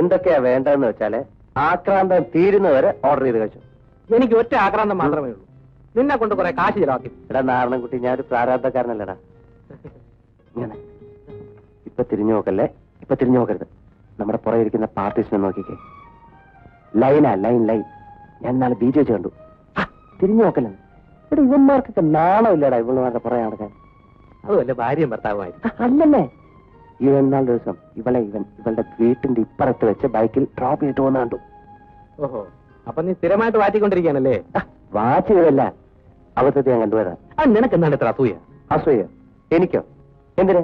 എന്തൊക്കെയാ വേണ്ടതെന്ന് വെച്ചാൽ ആക്രാന്തം തീരുന്നവരെ ഓർഡർ ചെയ്ത് കഴിച്ചു. എനിക്ക് ഒറ്റ ആക്രാന്തം മാത്രമേ ഉള്ളൂ. നിന്നെ കൊണ്ട് കുറെ കാശ് ചിലവാക്കി. എടാ നാരണൻകുട്ടി ഒരു പ്രാരാബ്ധക്കാരനല്ലടാ ഇങ്ങനെ. ഇപ്പൊ തിരിഞ്ഞു നോക്കല്ലേ? ഇപ്പൊ തിരിഞ്ഞു നോക്കരുത്. നമ്മുടെ പുറകെ ഇരിക്കുന്ന പാർട്ടീസിനെ നോക്കിക്കേ. ലൈനാ ലൈൻ ലൈൻ. ഞാൻ നാളെ ബി ജെ കണ്ടു. തിരിഞ്ഞു നോക്കല്ലേ? ഇവിടെ ഇവന്മാർക്കൊക്കെ നാണമില്ലടാ ഇവന്മാരുടെ പുറകെ നടക്കാൻ. അതുമല്ല ഭാര്യയും ഭർത്താവുമായി അല്ലല്ലേ? ഇവൻ നാൾ ദിവസം ഇവളെ ഇവൻ ഇവളുടെ വീട്ടിന്റെ ഇപ്പുറത്ത് വെച്ച് ബൈക്കിൽ ഡ്രോപ്പ് ചെയ്തിട്ട് പോകുന്ന കണ്ടു. ഓഹോ. അപ്പൊ നീ സ്ഥിരമായിട്ട് വാറ്റിക്കൊണ്ടിരിക്കുകയാണല്ലേ വാച്ച് ചെയ്തല്ല അവസ്ഥ ഞാൻ കണ്ടുപോയതാ നിനക്ക് എന്താണ് ഇത്ര അസൂയ? അസൂയ. എനിക്കോ? എന്തിന്?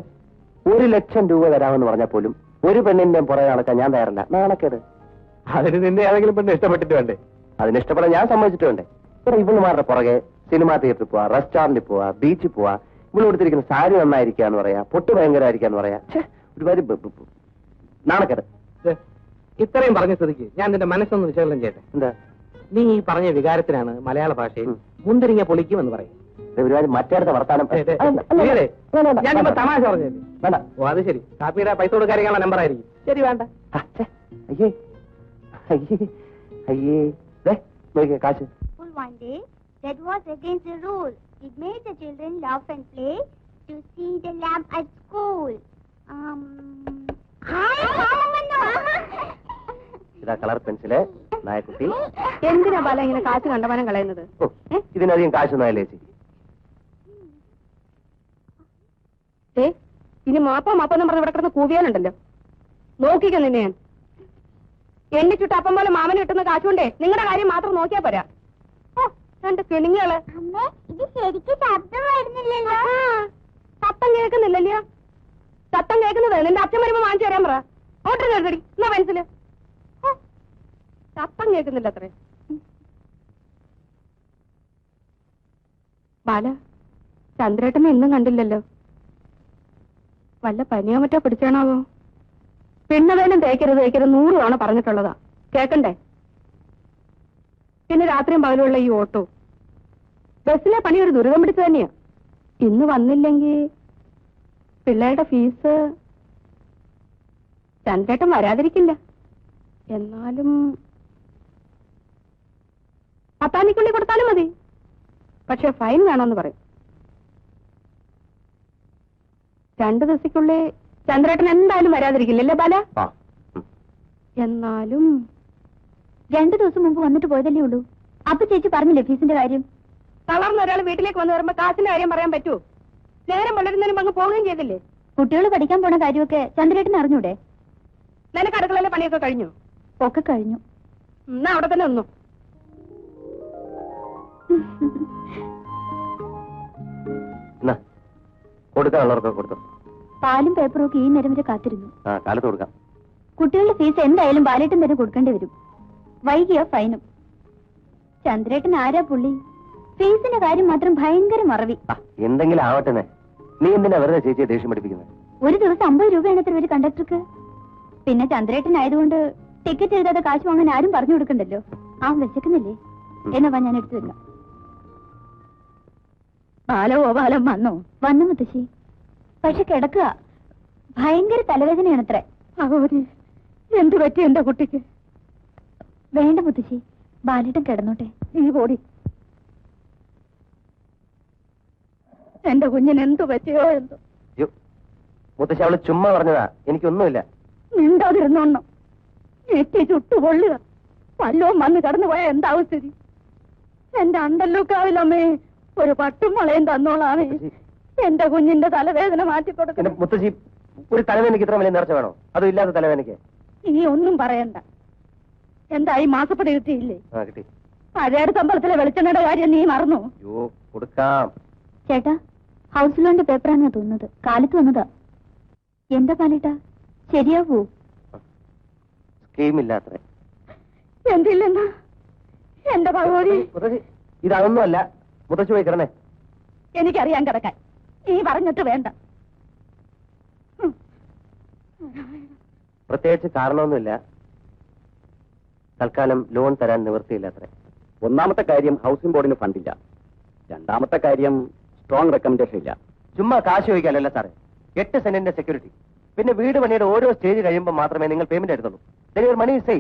ഒരു ലക്ഷം രൂപ തരാമെന്ന് പറഞ്ഞാൽ പോലും ഒരു പെണ്ണിന്റെ പുറകെ നടക്കാൻ ഞാൻ തയ്യാറല്ല. നാണക്കേട്. അതിന് നിന്നെ ഏതെങ്കിലും പെണ്ണ് ഇഷ്ടപ്പെട്ടിട്ട് വേണ്ടേ? അതിന് ഇഷ്ടപ്പെടാൻ ഞാൻ സമ്മതിച്ചിട്ടുണ്ട് ഇവിടെ ഇവളുമാരുടെ പുറകെ സിനിമാ തിയേറ്ററിൽ പോവാ റെസ്റ്റോറന്റിൽ പോവാ ബീച്ചിൽ പോവാ ഇവിടെ കൊടുത്തിരിക്കുന്ന സാരി നന്നായിരിക്കാന്ന് പറയാ പൊട്ട് ഭയങ്കരമായിരിക്കാന്ന് പറയാ. ഒരുപാട് നാണക്കേട്. ഇത്രയും പറഞ്ഞ സ്ഥിതിക്ക് ഞാൻ നിന്റെ മനസ്സൊന്ന് വിശകലനം ചെയ്യട്ടെ. എന്താ? നീ ഈ പറഞ്ഞ വികാരത്തിനാണ് മലയാള ഭാഷയിൽ മുന്തിരിങ്ങ പൊളിക്കും എന്ന് പറയും ഒരുപാട് മറ്റേടത്തെ വർത്താനം. ഞാൻ. തമാശ പറഞ്ഞല്ലേ വേണ്ട. ഓ അത് ശരി. കാപ്പിയുടെ പൈസ കൊടുക്കാനുള്ള നമ്പർ ആയിരിക്കും. ശരി വേണ്ട. അയ്യേ. അയ്യേ അയ്യേ. നോക്കിയേ കാശ്. One day that was against the rule. It made the children laugh and play to see the lamp at school. Um. ഇതാ കളർ പെൻസിൽ നായക്കുട്ടി. എന്തിനാ ബാല ഇങ്ങനെ കാശ് കണ്ടമാനം കളയുന്നത്? ഇതിനധികം കാശൊന്നും ആയില്ലേ ചേച്ചി? ഇനി മാപ്പ മാപ്പെന്ന് പറഞ്ഞ് ഇവിടെ കിടന്ന് കൂവിയാലുണ്ടല്ലോ. നോക്കിക്ക നിന്നെ ഞാൻ. ചുട്ട അപ്പം പോലെ മാമന് കിട്ടുന്ന കാശുകൊണ്ടേ നിങ്ങളുടെ കാര്യം മാത്രം നോക്കിയാ പോരാ. ഓ രണ്ട് കിണിങ്ങൾ. ശരിക്കും ശബ്ദം വരുന്നില്ലല്ലോ. സത്തം കേൾക്കുന്നില്ലല്ലോ. സത്തം കേൾക്കുന്നത് നിന്റെ അച്ഛൻ വരുമ്പോ വാങ്ങിച്ചു തരാൻ പറ. ഓട്ടർ എഴുതടി എന്നാ പെൻസിൽ സത്തം കേൾക്കുന്നില്ല അത്രേ ബാല ചന്ദ്രേട്ടനെ ഇന്നും കണ്ടില്ലല്ലോ. വല്ല പനിയോ മറ്റോ പിടിച്ചാണാവോ? പിണ്ണവേലും തേക്കരുത് തേക്കരുത് നൂറ് തവണ പറഞ്ഞിട്ടുള്ളതാ. കേക്കണ്ടേ? പിന്നെ രാത്രിയും പകലുള്ള ഈ ഓട്ടോ. ബസ്സിലെ പണി ഒരു ദുരിതം പിടിച്ചു തന്നെയാ. ഇന്ന് വന്നില്ലെങ്കിൽ പിള്ളേരുടെ ഫീസ് ചന്ദ്രേട്ടൻ വരാതിരിക്കില്ല. എന്നാലും പത്താനിക്കുള്ളി കൊടുത്താലും മതി. പക്ഷെ ഫൈൻ വേണമെന്ന് പറയും. രണ്ടു ദിവസക്കുള്ളിൽ ചന്ദ്രേട്ടൻ എന്തായാലും വരാതിരിക്കില്ലല്ലേ ബാല. എന്നാലും രണ്ടു ദിവസം മുമ്പ് വന്നിട്ട് പോയതല്ലേ ഉള്ളൂ. അപ്പൊ ചേച്ചി പറഞ്ഞില്ലേ ഫീസിന്റെ കാര്യം? തളർന്ന ഒരാൾ വീട്ടിലേക്ക് വന്നു വരുമ്പോ കാശിന്റെ കാര്യം പറയാൻ പറ്റൂ. നേരം വളരുന്നതിനും അങ്ങ് പോവുകയും ചെയ്തില്ലേ? കുട്ടികൾ പഠിക്കാൻ പോണ കാര്യമൊക്കെ ചന്ദ്രേട്ടൻ അറിഞ്ഞൂടെ? നിനക്ക് അടുക്കളയിലെ പണിയൊക്കെ കഴിഞ്ഞു? ഒക്കെ കഴിഞ്ഞു. എന്നാ അവിടെ തന്നെ നിന്നു. എന്നാ കൊടുക്കാനുള്ളവർക്കൊക്കെ കൊടുത്തു. പാലും പേപ്പറും ഒക്കെ ഈ നേരം വരെ കാത്തിരുന്നു. ആ കാലത്ത് കൊടുക്കാം. കുട്ടികളുടെ ഫീസ് എന്തായാലും ബാലേട്ടൻ തന്നെ കൊടുക്കേണ്ടി വരും. വൈകിയോ ഫൈനും. ചന്ദ്രേട്ടൻ ആരാ പുള്ളി? ഫീസിന്റെ കാര്യം മാത്രം ഭയങ്കര മറവി. എന്തെങ്കിലും ആവട്ടെ നീ എന്തിനാ വെറുതെ ചേച്ചിയെ ദേഷ്യം പഠിപ്പിക്കുന്നത് ഒരു ദിവസം അമ്പത് രൂപയാണ് എത്ര ഒരു കണ്ടക്ടർക്ക്. പിന്നെ ചന്ദ്രേട്ടൻ ആയതുകൊണ്ട് ടിക്കറ്റ് എഴുതാതെ കാശ് വാങ്ങാൻ ആരും പറഞ്ഞു കൊടുക്കണ്ടല്ലോ. ആ വിശക്കുന്നില്ലേ? എന്നാ ഞാൻ എടുത്തു വെക്കാം ബാലവോ ബാലം വന്നോ? വന്നു മുത്തശ്ശി. പക്ഷെ കിടക്കുക. ഭയങ്കര തലവേദനയാണത്രേ. ഭഗവതി എന്തു പറ്റി എന്റെ കുട്ടിക്ക്? വേണ്ട മുത്തശ്ശി. ബാലേട്ടൻ കിടന്നോട്ടെ. ഈ പൊടി. എന്റെ കുഞ്ഞിന് എന്തു പറ്റിയോ എന്തോ? മുത്തശ്ശി അവൾ ചുമ്മാ പറഞ്ഞതാ. എനിക്കൊന്നുമില്ല. മിണ്ടാതിരുന്നോണ്ണോ ഞെട്ടി ചുട്ടു പൊള്ളുക പല്ലോ വന്ന് കടന്നു പോയാ എന്താവും സ്ഥിതി എന്റെ അണ്ടല്ലൂക്കാവിലമ്മേ ഒരു പട്ടും മളയും തന്നോളാമേ. എന്റെ കുഞ്ഞിന്റെ തലവേദന മാറ്റി കൊടുക്കണം മുത്തശ്ശി ഒരു തലവേദനയ്ക്ക് ഇത്ര വലിയ നേർച്ച വേണോ? അതും ഇല്ലാത്ത തലവേദനയ്ക്ക്. ഇനി ഒന്നും പറയണ്ട. എന്താ ഈ മാസപ്പടി കിട്ടിയില്ലേ? പഴയ കിട്ടി. പഴയുടെ അമ്പലത്തിലെ വെളിച്ചെണ്ണയുടെ കാര്യം നീ മറന്നു? കൊടുക്കാം. ചേട്ടാ ഹൗസ് ലോണിന്റെ പേപ്പറാണെന്നാ തോന്നുന്നത്. കാലത്ത് വന്നതാ. എന്താ പാലേട്ടാ ശരിയാവൂ? സ്കീമില്ലാത്ര. എന്തില്ലെന്നാ? എന്റെ ഭഗവതി? മുത്തശ്ശി ഇതൊന്നുമല്ല മുത്തശ്ശി പോയി കിടന്നേ. എനിക്കറിയാൻ കിടക്കാൻ. നീ പറഞ്ഞിട്ട് വേണ്ട. പ്രത്യേകിച്ച് കാരണമൊന്നുമില്ല. തൽക്കാലം ലോൺ തരാൻ നിവൃത്തിയില്ല അത്ര ഒന്നാമത്തെ കാര്യം ഹൗസിംഗ് ബോർഡിന് ഫണ്ടില്ല. രണ്ടാമത്തെ കാര്യം സ്ട്രോങ് റെക്കമെൻഡേഷൻ ഇല്ല. ചുമ്മാ കാശ് ചോദിക്കാനല്ല സാറേ. എട്ട് സെന്റിന്റെ സെക്യൂരിറ്റി പിന്നെ വീട് പണിയുടെ ഓരോ സ്റ്റേജ് കഴിയുമ്പോൾ മാത്രമേ നിങ്ങൾ പേയ്മെന്റ് എടുത്തുള്ളൂ. മണി സേ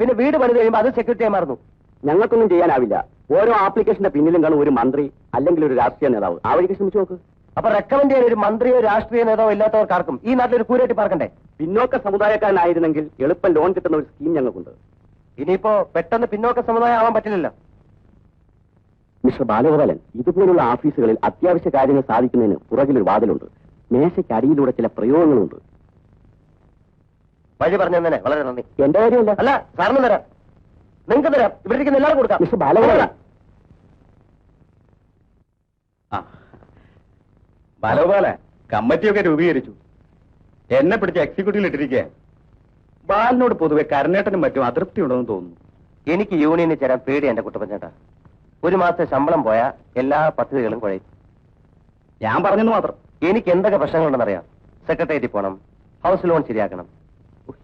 പിന്നെ വീട് പണിത് കഴിയുമ്പോൾ അത് സെക്യൂരിറ്റിയായി മാറുന്നു. ഞങ്ങൾക്കൊന്നും ചെയ്യാനാവില്ല. ഓരോ ആപ്ലിക്കേഷന്റെ പിന്നിലും കാണും ഒരു മന്ത്രി അല്ലെങ്കിൽ ഒരു രാഷ്ട്രീയ നേതാവ്. ആ വഴിക്ക് ശ്രമിച്ചു നോക്ക്. അപ്പൊ റെക്കമെൻഡ് ചെയ്യാൻ ഒരു മന്ത്രിയോ രാഷ്ട്രീയ നേതാവോ ഇല്ലാത്തവർക്കാർക്കും ഈ നാട്ടിൽ ഒരു കൂരേറ്റി പാർക്കണ്ടേ? പിന്നോക്ക സമുദായക്കാരനായിരുന്നെങ്കിൽ എളുപ്പം ലോൺ കിട്ടുന്ന ഒരു സ്കീം ഞങ്ങൾക്കുണ്ട്. ഇനിയിപ്പോ പെട്ടെന്ന് പിന്നോക്ക സമുദായം ആവാൻ പറ്റില്ലല്ലോ. മിസ്റ്റർ ബാലഗോപാലൻ ഇതുപോലുള്ള ഓഫീസുകളിൽ അത്യാവശ്യ കാര്യങ്ങൾ സാധിക്കുന്നതിന് പുറകിലൊരു വാതിലുണ്ട്. മേശയ്ക്ക് അടിയിലൂടെ ചില പ്രയോഗങ്ങളുണ്ട്. വഴി പറഞ്ഞു തന്നെ വളരെ നന്ദി. എന്റെ കാര്യമല്ല. അല്ല സാറിന് തരാം. നിങ്ങൾക്ക് തരാം. ഇവിടെ ഇരിക്കുന്ന എല്ലാവരും കൊടുക്കാം. മിസ്റ്റർ ബാലഗോപാലൻ. ബാലഗോപാല കമ്മിറ്റിയൊക്കെ രൂപീകരിച്ചു. എന്നെ പിടിച്ച് എക്സിക്യൂട്ടീവിൽ ഇട്ടിരിക്കുക ബാലിനോട് പൊതുവെ കരുണേട്ടനും മറ്റും അതൃപ്തി ഉണ്ടെന്ന് തോന്നുന്നു. എനിക്ക് യൂണിയനിൽ ചേരാൻ പേടി എന്റെ കുട്ടപ്പഞ്ചേട്ടാ ഒരു മാസം ശമ്പളം പോയാൽ എല്ലാ പദ്ധതികളും കുഴയും. ഞാൻ പറഞ്ഞെന്ന് മാത്രം. എനിക്ക് എന്തൊക്കെ പ്രശ്നങ്ങളുണ്ടെന്നറിയാം. സെക്രട്ടേറിയറ്റിൽ പോകണം ഹൗസ് ലോൺ ശരിയാക്കണം.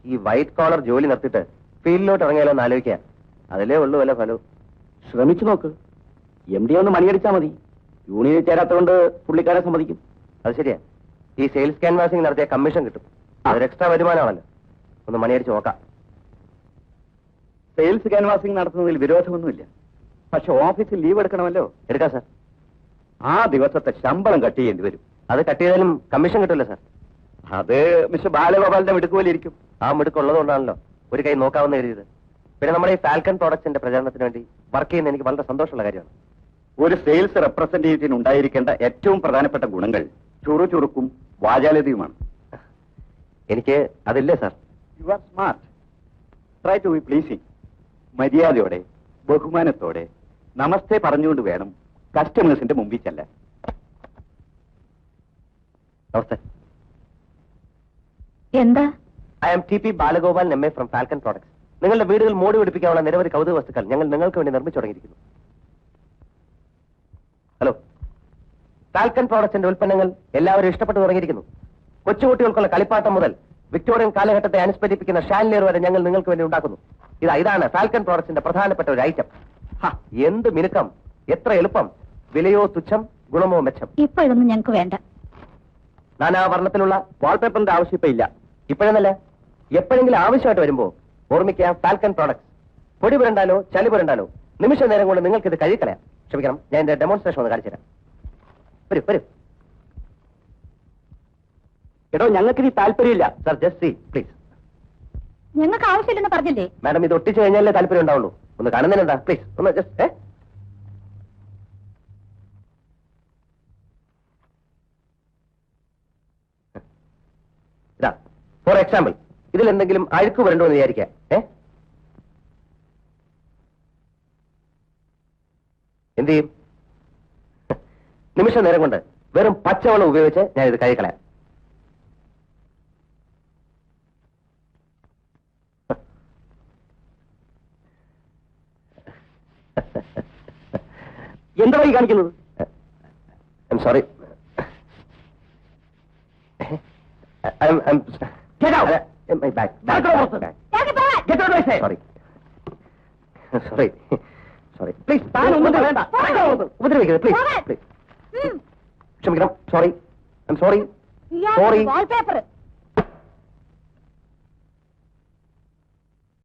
ഈ വൈറ്റ് കോളർ ജോലി നിർത്തിയിട്ട് ഫീൽഡിലോട്ട് ഇറങ്ങിയാലോ എന്ന് ആലോചിക്കുക അതിലേ ഉള്ളൂ വല്ല ഫലവും. ശ്രമിച്ചു നോക്ക്. എം ഡി ഒന്ന് മണിയടിച്ചാൽ മതി. യൂണിയനിൽ ചേരാത്തതുകൊണ്ട് പുള്ളിക്കാരെ സമ്മതിക്കും. അത് ശരിയാ. ഈ സെയിൽസ് ക്യാൻവാസിംഗ് നടത്തിയ കമ്മീഷൻ കിട്ടും. അതൊരു എക്സ്ട്രാ വരുമാനമാണല്ലോ. ഒന്ന് മണിയടിച്ച് നോക്കാം. സെയിൽസ് ക്യാൻവാസിംഗ് നടത്തുന്നതിൽ വിരോധമൊന്നുമില്ല. പക്ഷെ ഓഫീസിൽ ലീവ് എടുക്കണമല്ലോ? എടുക്കാം സാർ ആ ദിവസത്തെ ശമ്പളം കട്ട് ചെയ്യേണ്ടി വരും. അത് കട്ട് ചെയ്താലും കമ്മീഷൻ കിട്ടില്ല സാർ അത് മിസ്റ്റർ ബാലഗോപാലിന്റെ മിടുക്കുപോലിരിക്കും ആ മിടുക്കുള്ളതുകൊണ്ടാണല്ലോ ഒരു കൈ നോക്കാവുന്ന എഴുതിയത് പിന്നെ നമ്മുടെ ഈ ഫാൽക്കൺ പ്രോഡക്ട്സിന്റെ പ്രചാരണത്തിന് വേണ്ടി വർക്ക് ചെയ്യുന്ന എനിക്ക് വളരെ സന്തോഷമുള്ള കാര്യമാണ്. ഒരു സെയിൽസ് റെപ്രസെന്റേറ്റീവിന് ഉണ്ടായിരിക്കേണ്ട ഏറ്റവും പ്രധാനപ്പെട്ട ഗുണങ്ങൾ ചുറുചുറുക്കും വാചാലതയുമാണ്. എനിക്ക് അതില്ലേ sir you are smart try to be pleasing മര്യാദയോടെ ബഹുമാനത്തോടെ നമസ്തേ പറഞ്ഞുകൊണ്ട് വേണം. കസ്റ്റമേഴ്സിന്റെ മുമ്പിൽ ചെല്ലാൻ. നമസ്തേ. എന്താ? I am T P Balagopal M A from Falcon products. നിങ്ങളുടെ വീടുകൾ മോടി പിടിപ്പിക്കാനുള്ള നിരവധി കൗതുക വസ്തുക്കൾ ഞങ്ങൾ നിങ്ങൾക്ക് വേണ്ടി നിർമ്മിച്ചു തുടങ്ങിയിരിക്കുന്നു. ഹലോ. ഫാൽക്കൺ പ്രോഡക്ട്സിന്റെ ഉൽപ്പന്നങ്ങൾ എല്ലാവരും ഇഷ്ടപ്പെട്ടു തുടങ്ങിയിരിക്കുന്നു. കൊച്ചുകുട്ടികൾക്കുള്ള കളിപ്പാട്ടം മുതൽ വിക്ടോറിയൻ കാലഘട്ടത്തെ അനുസ്മരിപ്പിക്കുന്ന ഷാൻലിയർ വരെ ഞങ്ങൾ നിങ്ങൾക്ക് വേണ്ടി ഉണ്ടാക്കുന്നു. ഇതാ ഇതാണ് ഫാൽക്കൺ പ്രോഡക്ട്സിന്റെ പ്രധാനപ്പെട്ട ഒരു ഐറ്റം. എന്ത് മിനുക്കം. എത്ര എളുപ്പം. വിലയോ തുച്ഛം ഗുണമോ മെച്ചം. ഇപ്പൊ ഇതൊന്നും ഞങ്ങൾക്ക് വേണ്ട. നാനാവർണത്തിലുള്ള വാൾപേപ്പറിന്റെ ആവശ്യം ഇപ്പൊ ഇല്ല. ഇപ്പോഴെന്നല്ല എപ്പോഴെങ്കിലും ആവശ്യമായിട്ട് വരുമ്പോ ഓർമ്മിക്കാം ഫാൽക്കൺ പ്രോഡക്ട്സ് പൊടി പുരണ്ടാലോ ചളി പുരണ്ടാലോ നിമിഷ നേരം കൊണ്ട് നിങ്ങൾക്ക് ഇത് കഴുകിക്കളയാം. ക്ഷമിക്കണം ഞാൻ എന്റെ ഡെമോൺസ്ട്രേഷൻ ഒന്ന് കാണിച്ചു തരാം. വരൂ വരൂ. എടോ ഞങ്ങൾക്ക് ഇനി താല്പര്യമില്ല. സർ ജസ്റ്റ് സി പ്ലീസ് ഞങ്ങൾക്ക് ആവശ്യമില്ലെന്ന് പറഞ്ഞില്ലേ? മാഡം ഇത് ഒട്ടിച്ചു കഴിഞ്ഞാലേ താല്പര്യം ഉണ്ടാവുള്ളൂ. ഒന്ന് കാണുന്നതിനെന്താ? പ്ലീസ് ഒന്ന് ജസ്റ്റ് ഏ? ഫോർ എക്സാമ്പിൾ ഇതിൽ എന്തെങ്കിലും അഴുക്ക് വരണ്ടോ എന്ന് വിചാരിക്കാം ഏ? എന്ത് ചെയ്യും? നിമിഷ നേരം കൊണ്ട് വെറും പച്ചവെള്ളം ഉപയോഗിച്ച് ഞാൻ ഇത് കഴുകളയാം say! Sorry. കാണിക്കുന്നത് സോറി Please, താനൊന്നും പറയണ്ട. ഉപദ്രവിക്കരുത്. പ്ലീസ് പ്ലീസ് ക്ഷമിക്കണം. Sorry sorry sorry wallpaper